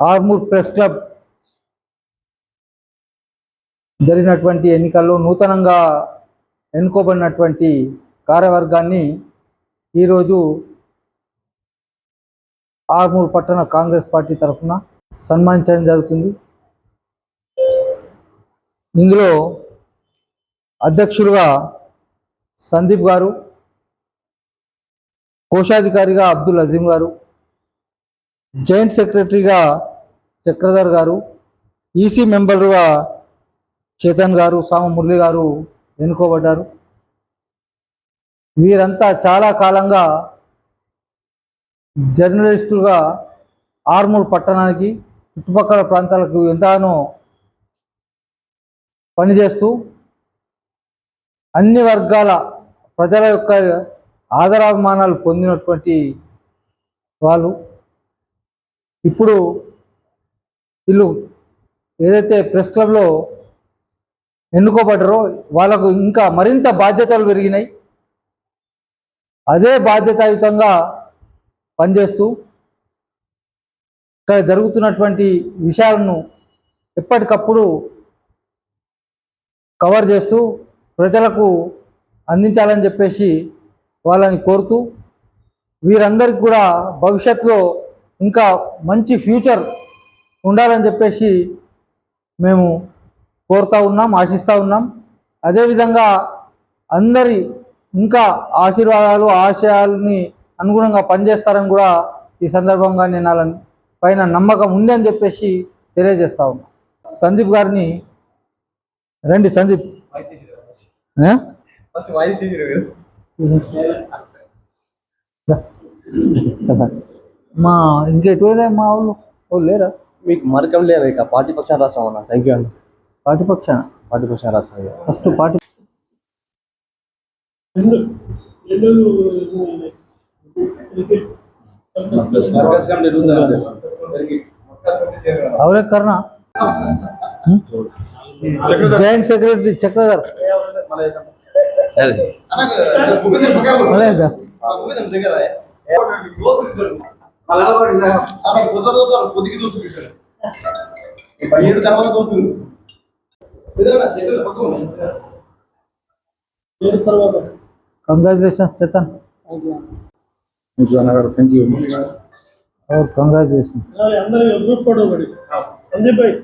Armoor press club జరిగినటువంటి ఎన్నికల్లో నూతనంగా ఎన్నుకోబడినటువంటి కార్యవర్గాన్ని ఈరోజు ఆర్మూర్ పట్టణ కాంగ్రెస్ పార్టీ తరఫున సన్మానించడం జరుగుతుంది. ఇందులో అధ్యక్షులుగా సందీప్ గారు కోశాధికారిగా అబ్దుల్ అజీం గారు జాయింట్ సెక్రటరీగా చక్రధర్ గారు ఈసీ మెంబర్గా చేతన్ గారు స్వామి మురళి గారు ఎన్నుకోబడ్డారు. వీరంతా చాలా కాలంగా జర్నలిస్టులుగా ఆర్మూర్ పట్టణానికి చుట్టుపక్కల ప్రాంతాలకు ఎంతగానో పనిచేస్తూ అన్ని వర్గాల ప్రజల యొక్క ఆదరాభిమానాలు పొందినటువంటి వాళ్ళు. ఇప్పుడు వీళ్ళు ఏదైతే ప్రెస్ క్లబ్లో ఎన్నుకోబడ్డారో వాళ్ళకు ఇంకా మరింత బాధ్యతలు పెరిగినాయి. అదే బాధ్యతాయుతంగా పనిచేస్తూ ఇక్కడ జరుగుతున్నటువంటి విషయాలను ఎప్పటికప్పుడు కవర్ చేస్తూ ప్రజలకు అందించాలని చెప్పేసి వాళ్ళని కోరుతూ వీరందరికీ కూడా భవిష్యత్తులో ఇంకా మంచి ఫ్యూచర్ ఉండాలని చెప్పేసి మేము కోరుతా ఉన్నాం ఆశిస్తూ ఉన్నాం. అదేవిధంగా అందరి ఇంకా ఆశీర్వాదాలు ఆశయాలని అనుగుణంగా పనిచేస్తారని కూడా ఈ సందర్భంగా నేను పైన నమ్మకం ఉంది అని చెప్పేసి తెలియజేస్తా ఉన్నా. సందీప్ గారిని రండి సందీప్. మా ఇంకెటువైనా మా వాళ్ళు? వాళ్ళు లేరా? మీకు మార్గం లేదు ఇక. పార్టీ పక్షాన్ని రాస్తాం అన్న? థ్యాంక్ యూ అండి పార్టీ పక్షాన? పార్టీ పక్షాన్ని రాస్తాం ఇక. ఫస్ట్ పార్టీ అవరే కర్ణ. Joint secretary Chakradhar. అక్కడ కుదరదు పొదిగి దూసుకుంటారు పదిహేను congratulations Chetan thank you congratulations Sandeep Bhai.